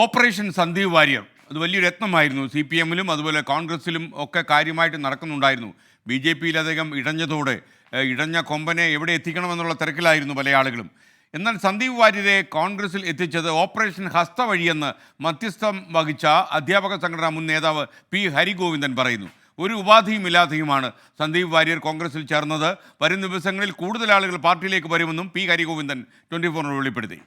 Operation Sandeep Warrier. അത് വലിയൊരു രത്നമായിരുന്നു C P എമ്മിലും അതുപോലെ കോൺഗ്രസിലും ഒക്കെ കാര്യമായിട്ട് നടക്കുന്നുണ്ടായിരുന്നു. ബി ജെ പിയിൽ അദ്ദേഹം ഇടഞ്ഞതോടെ ഏഹ്, ഇടഞ്ഞ കൊമ്പനെ എവിടെ എത്തിക്കണമെന്നുള്ള തിരക്കിലായിരുന്നു പല ആളുകളും. എന്നാൽ സന്ദീപ് വാര്യരെ കോൺഗ്രസിൽ എത്തിച്ചത് ഓപ്പറേഷൻ ഹസ്ത വഴിയെന്ന് മധ്യസ്ഥം വഹിച്ച അധ്യാപക സംഘടനാ മുൻ നേതാവ് പി ഹരിഗോവിന്ദൻ പറയുന്നു. ഒരു ഉപാധിയുമില്ലാതെയുമാണ് സന്ദീപ് വാര്യർ കോൺഗ്രസിൽ ചേർന്നത്. വരും ദിവസങ്ങളിൽ കൂടുതൽ ആളുകൾ പാർട്ടിയിലേക്ക് വരുമെന്നും പി ഹരിഗോവിന്ദൻ ട്വന്റി ഫോറിനോട് വെളിപ്പെടുത്തി.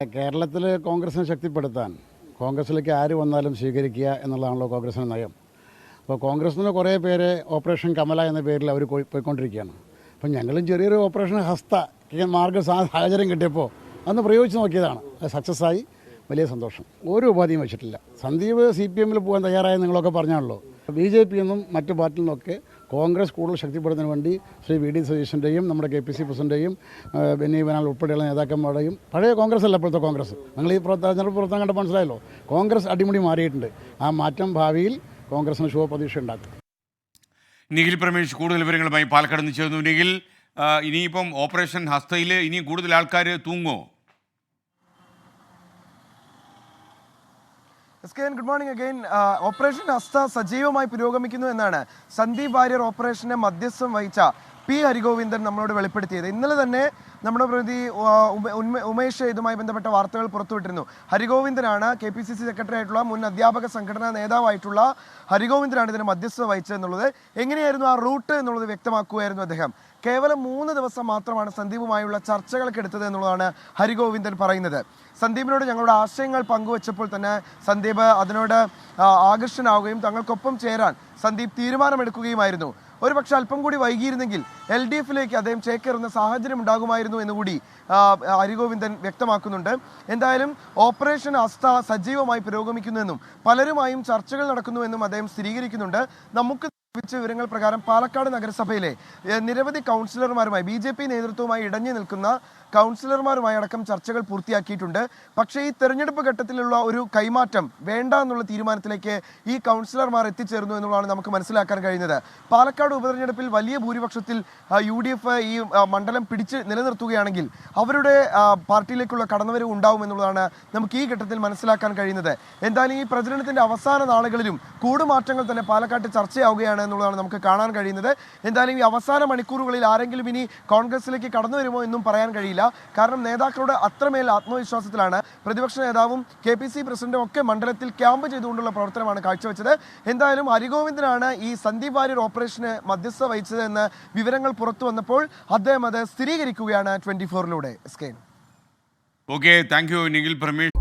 കേരളത്തിൽ കോൺഗ്രസിനെ ശക്തിപ്പെടുത്താൻ കോൺഗ്രസിലേക്ക് ആര് വന്നാലും സ്വീകരിക്കുക എന്നുള്ളതാണല്ലോ കോൺഗ്രസിന്റെ നയം. അപ്പോൾ കോൺഗ്രസിൽ കുറേ പേര് ഓപ്പറേഷൻ കമല എന്ന പേരിൽ അവർ പോയിക്കൊണ്ടിരിക്കുകയാണ്. അപ്പം ഞങ്ങളും ചെറിയൊരു ഓപ്പറേഷൻ ഹസ്ത മാർഗ സാഹചര്യം കിട്ടിയപ്പോൾ അന്ന് പ്രയോഗിച്ച് നോക്കിയതാണ്. അത് സക്സസ്സായി വലിയ സന്തോഷം. ഒരു ഉപാധിയും വെച്ചിട്ടില്ല. സന്ദീപ് സി പി എമ്മിൽ പോകാൻ തയ്യാറായ നിങ്ങളൊക്കെ പറഞ്ഞാണല്ലോ. ബി ജെ പി എന്നും മറ്റു പാർട്ടിയിൽ നിന്നൊക്കെ കോൺഗ്രസ് കൂടുതൽ ശക്തിപ്പെടുന്നതിന് വേണ്ടി ശ്രീ വി ഡി സതീശന്റെയും നമ്മുടെ കെ പി സി പ്രസിഡന്റെയും ബെന്നി ബനാൽ ഉൾപ്പെടെയുള്ള നേതാക്കന്മാരുടെയും പഴയ കോൺഗ്രസ് അല്ല ഇപ്പോഴത്തെ കോൺഗ്രസ്. നിങ്ങൾ ഈ തെരഞ്ഞെടുപ്പ് പ്രവർത്തനം കണ്ട് മനസ്സിലായല്ലോ. കോൺഗ്രസ് അടിമുടി മാറിയിട്ടുണ്ട്. ആ മാറ്റം ഭാവിയിൽ കോൺഗ്രസിന് ശുഭപ്രതീക്ഷ ഉണ്ടാക്കും. നിഖിൽ പ്രമേഷ് കൂടുതൽ വിവരങ്ങളുമായി പാലക്കാട് നിന്ന് ചേർന്നു നിഖിൽ ഇനിയിപ്പം ഓപ്പറേഷൻ ഹസ്തയിൽ ഇനിയും കൂടുതൽ ആൾക്കാർ തൂങ്ങോ S K N good morning again operation അസ്ത സജീവമായി പുരോഗമിക്കുന്നു എന്നാണ് സന്ദീപ് വാര്യർ ഓപ്പറേഷനെ മധ്യസ്ഥം വഹിച്ച പി ഹരിഗോവിന്ദൻ നമ്മളോട് വെളിപ്പെടുത്തിയത്. ഇന്നലെ തന്നെ നമ്മുടെ പ്രതി ഉമേഷ് ഇതുമായി ബന്ധപ്പെട്ട വാർത്തകൾ പുറത്തുവിട്ടിരുന്നു. ഹരിഗോവിന്ദനാണ് K P C C secretary ആയിട്ടുള്ള മുൻ അധ്യാപക സംഘടനാ നേതാവായിട്ടുള്ള ഹരിഗോവിന്ദനാണ് ഇതിന് മധ്യസ്ഥ വഹിച്ചത് എന്നുള്ളത് എങ്ങനെയായിരുന്നു ആ റൂട്ട് എന്നുള്ളത് വ്യക്തമാക്കുകയായിരുന്നു അദ്ദേഹം. കേവലം മൂന്ന് ദിവസം മാത്രമാണ് സന്ദീപുമായുള്ള ചർച്ചകൾക്ക് എടുത്തത് എന്നുള്ളതാണ് ഹരിഗോവിന്ദൻ പറയുന്നത്. സന്ദീപിനോട് ഞങ്ങളുടെ ആശയങ്ങൾ പങ്കുവച്ചപ്പോൾ തന്നെ സന്ദീപ് അതിനോട് ആകർഷനാവുകയും തങ്ങൾക്കൊപ്പം ചേരാൻ സന്ദീപ് തീരുമാനമെടുക്കുകയുമായിരുന്നു. ഒരു പക്ഷെ അല്പം കൂടി വൈകിയിരുന്നെങ്കിൽ എൽ ഡി എഫിലേക്ക് അദ്ദേഹം ചേക്കേറുന്ന സാഹചര്യം ഉണ്ടാകുമായിരുന്നു എന്നുകൂടി ഹരിഗോവിന്ദൻ വ്യക്തമാക്കുന്നുണ്ട്. എന്തായാലും ഓപ്പറേഷൻ അസ്ത സജീവമായി പുരോഗമിക്കുന്നുവെന്നും പലരുമായും ചർച്ചകൾ നടക്കുന്നുവെന്നും അദ്ദേഹം സ്ഥിരീകരിക്കുന്നുണ്ട്. നമുക്ക് ലഭിച്ച വിവരങ്ങൾ പ്രകാരം പാലക്കാട് നഗരസഭയിലെ നിരവധി കൗൺസിലർമാരുമായി ബി ജെ പി നേതൃത്വവുമായി ഇടഞ്ഞു നിൽക്കുന്ന കൗൺസിലർമാരുമായി അടക്കം ചർച്ചകൾ പൂർത്തിയാക്കിയിട്ടുണ്ട്. പക്ഷേ ഈ തെരഞ്ഞെടുപ്പ് ഘട്ടത്തിലുള്ള ഒരു കൈമാറ്റം വേണ്ട എന്നുള്ള തീരുമാനത്തിലേക്ക് ഈ കൗൺസിലർമാർ എത്തിച്ചേർന്നു എന്നുള്ളതാണ് നമുക്ക് മനസ്സിലാക്കാൻ കഴിയുന്നത്. പാലക്കാട് ഉപതെരഞ്ഞെടുപ്പിൽ വലിയ ഭൂരിപക്ഷത്തിൽ യു ഡി എഫ് ഈ മണ്ഡലം പിടിച്ച് നിലനിർത്തുകയാണെങ്കിൽ അവരുടെ പാർട്ടിയിലേക്കുള്ള കടന്നുവരവ് ഉണ്ടാവും എന്നുള്ളതാണ് നമുക്ക് ഈ ഘട്ടത്തിൽ മനസ്സിലാക്കാൻ കഴിയുന്നത്. എന്തായാലും ഈ പ്രചരണത്തിന്റെ അവസാന നാളുകളിലും കൂടുമാറ്റങ്ങൾ തന്നെ പാലക്കാട്ട് ചർച്ചയാവുകയാണ് എന്നുള്ളതാണ് നമുക്ക് കാണാൻ കഴിയുന്നത്. എന്തായാലും ഈ അവസാന മണിക്കൂറുകളിൽ ആരെങ്കിലും ഇനി കോൺഗ്രസിലേക്ക് കടന്നു വരുമോ എന്നും പറയാൻ കഴിയില്ല. കാരണം നേതാക്കളുടെ അത്രമേൽ ആത്മവിശ്വാസത്തിലാണ് പ്രതിപക്ഷ നേതാവും കെ പി സി പ്രസിഡന്റും ഒക്കെ മണ്ഡലത്തിൽ ക്യാമ്പ് ചെയ്തുകൊണ്ടുള്ള പ്രവർത്തനമാണ് കാഴ്ചവെച്ചത്. എന്തായാലും ഹരിഗോവിന്ദനാണ് ഈ സന്ദീപ് വാര്യർ ഓപ്പറേഷന് മധ്യസ്ഥ വഹിച്ചത് എന്ന് വിവരങ്ങൾ പുറത്തു വന്നപ്പോൾ അദ്ദേഹം അത് സ്ഥിരീകരിക്കുകയാണ് ട്വന്റി ഫോറിലൂടെ. Skein okay thank you Nikhil Pramesh